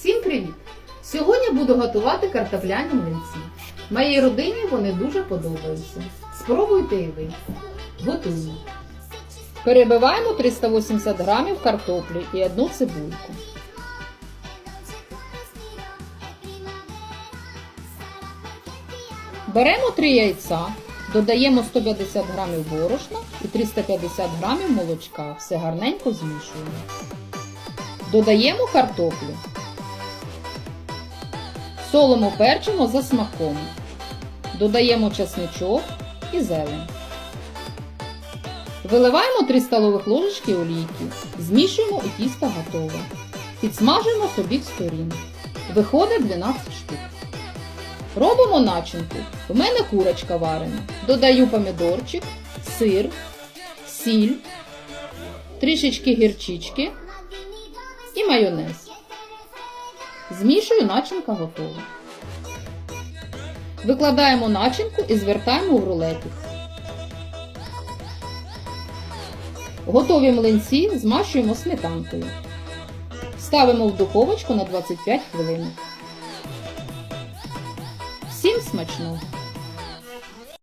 Всім привіт! Сьогодні буду готувати картопляні млинці. Моїй родині вони дуже подобаються. Спробуйте і ви. Готуємо. Перебиваємо 380 грамів картоплі і одну цибульку. Беремо 3 яйця, додаємо 150 грамів борошна і 350 грамів молочка. Все гарненько змішуємо. Додаємо картоплю. Солимо перчимо за смаком. Додаємо чесничок і зелень. Виливаємо 3 столових ложечки олійки. Змішуємо і тісто готове. Підсмажуємо з обох сторін. Виходить 12 штук. Робимо начинку. У мене курочка варена. Додаю помідорчик, сир, сіль, трішечки гірчички і майонез. Змішую, начинка готова. Викладаємо начинку і звертаємо в рулетик. Готові млинці змащуємо сметанкою. Ставимо в духовочку на 25 хвилин. Всім смачного!